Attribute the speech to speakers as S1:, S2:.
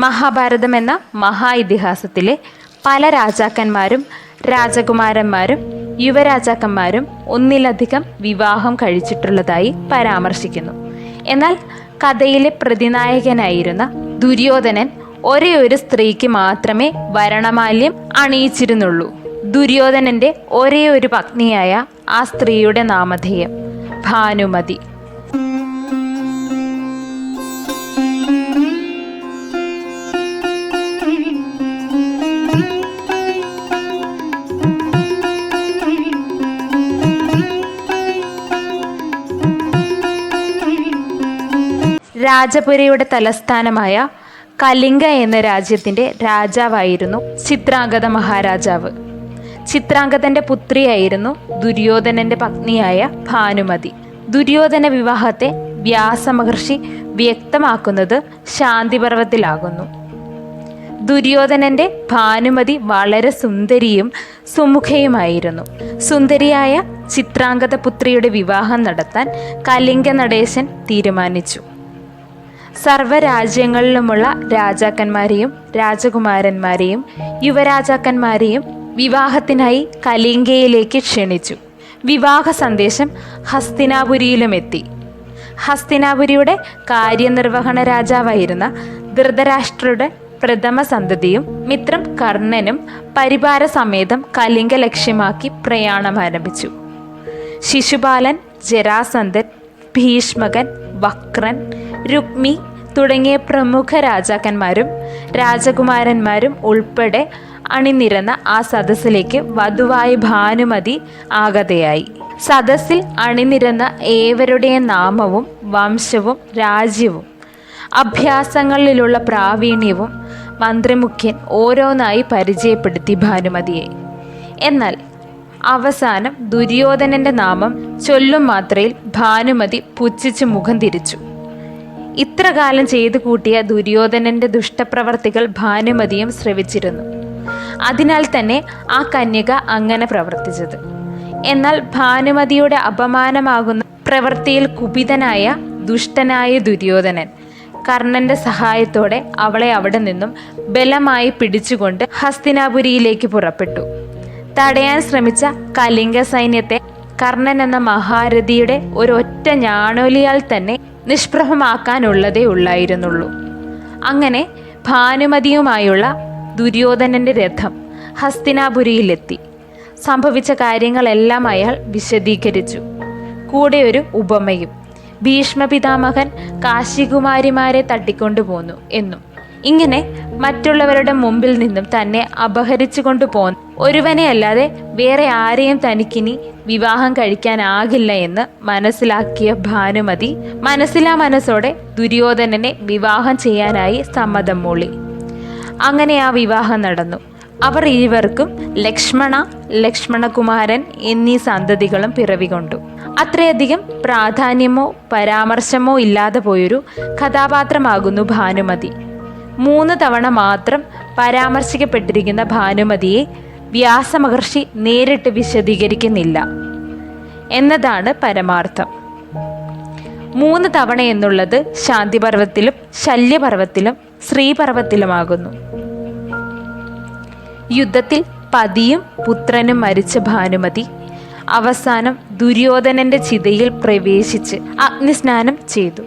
S1: മഹാഭാരതം എന്ന മഹാ ഇതിഹാസത്തിലെ പല രാജാക്കന്മാരും രാജകുമാരന്മാരും യുവരാജാക്കന്മാരും ഒന്നിലധികം വിവാഹം കഴിച്ചിട്ടുള്ളതായി പരാമർശിക്കുന്നു. എന്നാൽ കഥയിലെ പ്രതിനായകനായിരുന്ന ദുര്യോധനൻ ഒരേ ഒരു സ്ത്രീക്ക് മാത്രമേ വരണമാല്യം അണിയിച്ചിരുന്നുള്ളൂ. ദുര്യോധനന്റെ ഒരേ ഒരു പത്നിയായ ആ സ്ത്രീയുടെ നാമധേയം ഭാനുമതി. രാജപുരയുടെ തലസ്ഥാനമായ കലിംഗ എന്ന രാജ്യത്തിന്റെ രാജാവായിരുന്നു ചിത്രാംഗത മഹാരാജാവ്. ചിത്രാംഗതന്റെ പുത്രിയായിരുന്നു ദുര്യോധനന്റെ പത്നിയായ ഭാനുമതി. ദുര്യോധന വിവാഹത്തെ വ്യാസമഹർഷി വ്യക്തമാക്കുന്നത് ശാന്തിപർവത്തിലാകുന്നു ദുര്യോധനന്റെ ഭാനുമതി വളരെ സുന്ദരിയും സുമുഖയുമായിരുന്നു. സുന്ദരിയായ ചിത്രാംഗത പുത്രിയുടെ വിവാഹം നടത്താൻ കലിംഗ നടേശൻ തീരുമാനിച്ചു. സർവരാജ്യങ്ങളിലുമുള്ള രാജാക്കന്മാരെയും രാജകുമാരന്മാരെയും യുവരാജാക്കന്മാരെയും വിവാഹത്തിനായി കലിംഗയിലേക്ക് ക്ഷണിച്ചു. വിവാഹ സന്ദേശം ഹസ്തിനാപുരിയിലുമെത്തി. ഹസ്തിനാപുരിയുടെ കാര്യനിർവഹണ രാജാവായിരുന്ന ധൃതരാഷ്ട്രയുടെ പ്രഥമ സന്തതിയും മിത്രം കർണനും പരിവാര സമേതം കലിംഗ ലക്ഷ്യമാക്കി പ്രയാണം ആരംഭിച്ചു. ശിശുപാലൻ ജരാസന്ധൻ ഭീഷ്മകൻ വക്രൻ രുക്മി തുടങ്ങിയ പ്രമുഖ രാജാക്കന്മാരും രാജകുമാരന്മാരും ഉൾപ്പെടെ അണിനിരന്ന ആ സദസ്സിലേക്ക് വധുവായി ഭാനുമതി ആഗതയായി. സദസ്സിൽ അണിനിരന്ന ഏവരുടെയും നാമവും വംശവും രാജ്യവും അഭ്യാസങ്ങളിലുള്ള പ്രാവീണ്യവും മന്ത്രിമുഖ്യൻ ഓരോന്നായി പരിചയപ്പെടുത്തി ഭാനുമതിയെ. എന്നാൽ അവസാനം ദുര്യോധനന്റെ നാമം ചൊല്ലും മാത്രയിൽ ഭാനുമതി പുച്ഛിച്ചു മുഖം തിരിച്ചു. ഇത്രകാലം ചെയ്തു കൂട്ടിയ ദുര്യോധനന്റെ ദുഷ്ടപ്രവർത്തികൾ ഭാനുമതിയും ശ്രവിച്ചിരുന്നു. അതിനാൽ തന്നെ ആ കന്യക അങ്ങനെ പ്രവർത്തിച്ചത്. എന്നാൽ ഭാനുമതിയുടെ അപമാനമാകുന്ന പ്രവൃത്തിയിൽ കുപിതനായ ദുഷ്ടനായ ദുര്യോധനൻ കർണന്റെ സഹായത്തോടെ അവളെ അവിടെ നിന്നും ബലമായി പിടിച്ചുകൊണ്ട് ഹസ്തിനാപുരിയിലേക്ക് പുറപ്പെട്ടു. തടയാൻ ശ്രമിച്ച കലിംഗ സൈന്യത്തെ കർണൻ എന്ന മഹാരഥിയുടെ ഒരൊറ്റ ഞാണോലിയാൽ തന്നെ നിഷ്പ്രഭമാക്കാനുള്ളതേ ഉള്ളായിരുന്നുള്ളൂ. അങ്ങനെ ഭാനുമതിയുമായുള്ള ദുര്യോധനന്റെ രഥം ഹസ്തിനാപുരിയിലെത്തി. സംഭവിച്ച കാര്യങ്ങളെല്ലാം അയാൾ വിശദീകരിച്ചു. കൂടെ ഒരു ഉപമയും ഭീഷ്മപിതാമഹൻ കാശികുമാരിമാരെ തട്ടിക്കൊണ്ടുപോന്നു എന്നും. ഇങ്ങനെ മറ്റുള്ളവരുടെ മുമ്പിൽ നിന്നും തന്നെ അപഹരിച്ചു കൊണ്ടുപോകുന്ന ഒരുവനെ അല്ലാതെ വേറെ ആരെയും തനിക്കിനി വിവാഹം കഴിക്കാനാകില്ല എന്ന് മനസ്സിലാക്കിയ ഭാനുമതി മനസ്സിലാ മനസ്സോടെ ദുര്യോധനനെ വിവാഹം ചെയ്യാനായി സമ്മതം മൂളി. അങ്ങനെ ആ വിവാഹം നടന്നു. അവർ ഇരുവർക്കും ലക്ഷ്മണ ലക്ഷ്മണകുമാരൻ എന്നീ സന്തതികളും പിറവികൊണ്ടു. അത്രയധികം പ്രാധാന്യമോ പരാമർശമോ ഇല്ലാതെ പോയൊരു കഥാപാത്രമാകുന്നു ഭാനുമതി. മൂന്ന് തവണ മാത്രം പരാമർശിക്കപ്പെട്ടിരിക്കുന്ന ഭാനുമതിയെ വ്യാസമഹർഷി നേരിട്ട് വിശദീകരിക്കുന്നില്ല. എന്നതാണ് പരമാർത്ഥം. മൂന്ന് തവണ എന്നുള്ളത് ശാന്തിപർവത്തിലും ശല്യപർവത്തിലും ശ്രീപർവത്തിലുമാകുന്നു യുദ്ധത്തിൽ പതിയും പുത്രനും മരിച്ച ഭാനുമതി അവസാനം ദുര്യോധനന്റെ ചിതയിൽ പ്രവേശിച്ച് അഗ്നിസ്നാനം ചെയ്തു.